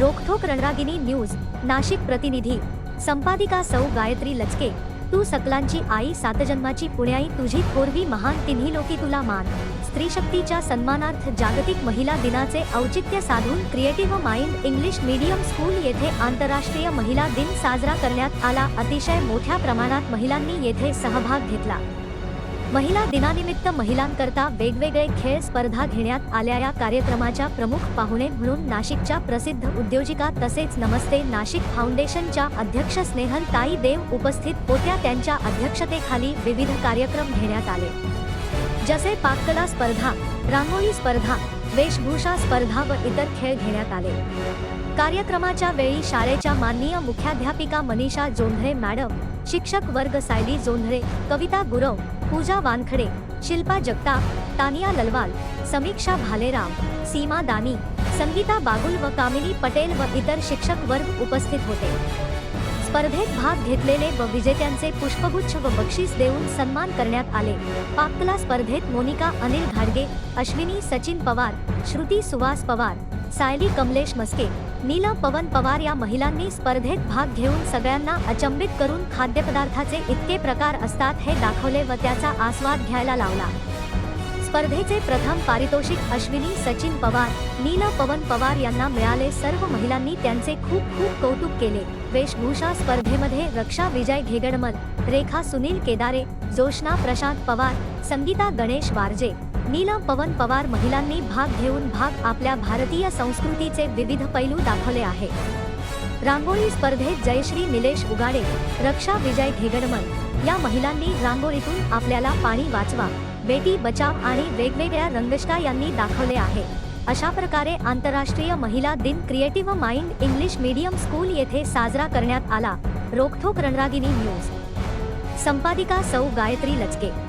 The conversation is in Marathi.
रोखोक रणरागिनी न्यूज नाशिक प्रतिनिधी संपादिका सौ गायत्री लचके तू सकलांची आई सातजन्माची पुण्याई तुझी थोरवी महान तिन्ही लोकी तुला मान. स्त्री शक्तीच्या सन्मानार्थ जागतिक महिला दिनाचे औचित्य साधून creative mind English medium school येथे आंतरराष्ट्रीय महिला दिन साजरा करण्यात आला. अतिशय मोठ्या प्रमाणात महिलांनी येथे सहभाग घेतला. महिला दिनानिमित्त महिलांकरता वेगवेगळे खेळ स्पर्धा घेण्यात आल्या या कार्यक्रमाच्या प्रमुख पाहुणे म्हणून नाशिकच्या प्रसिद्ध उद्योजिका तसेच नमस्ते नाशिक फाउंडेशनच्या अध्यक्ष स्नेहल ताई देव उपस्थित होत्या. त्यांच्या अध्यक्षतेखाली विविध कार्यक्रम घेण्यात आले. जसे पाककला स्पर्धा रांगोळी स्पर्धा वेशभूषा स्पर्धा व इतर खेळ घेण्यात आले. कार्यक्रमाच्या वेळी शाळेच्या माननीय मुख्याध्यापिका मनीषा जोंधळे मॅडम शिक्षक वर्ग सायली जोंधळे कविता गुरव, पूजा वानखडे, शिल्पा जगताप, तानिया ललवाल, समीक्षा भालेराम, सीमा दानी, संगीता बागुल व कामिनी पटेल व इतर शिक्षक वर्ग उपस्थित होते. स्पर्धेत भाग घेतलेले व विजेत्यांचे पुष्पगुच्छ व बक्षीस देऊन सन्मान करण्यात आले. पाककला स्पर्धेत मोनिका अनिल घाडगे अश्विनी सचिन पवार श्रुती सुहास पवार सायली कमलेश मस्के नीला पवन पवार या महिलांनी स्पर्धेत भाग घेऊन सगळ्यांना अचंबित करून खाद्यपदार्थाचे इतके प्रकार असतात हे दाखवले व त्याचा आस्वाद घ्यायला लावला. स्पर्धेचे प्रथम पारितोषिक अश्विनी सचिन पवार नीला पवन पवार यांना मिळाले सर्व महिलांनी त्यांचे खूप खूप कौतुक केले. वेशभूषा स्पर्धेमध्ये रक्षा विजय घेगडमल रेखा सुनील केदारे जोशना प्रशांत पवार संगीता गणेश वारजे. नीला पवन पवार महिलांनी भाग घेऊन भाग आपल्या भारतीय संस्कृतीचे विविध पैलू दाखवले आहे. रांगोळी स्पर्धेत जयश्री निलेश उगाडे रक्षा विजय घेगडमल या महिलांनी रांगोळीतून आपल्याला पाणी वाचवा. बेटी बचाव आणि वेगवेगळ्या रंगष्टा यांनी दाखवले आहे. अशा प्रकारे आंतरराष्ट्रीय महिला दिन creative mind English medium school येथे साजरा करण्यात आला. रोखोक रणरागिनी न्यूज. संपादिका सौ गायत्री लचके.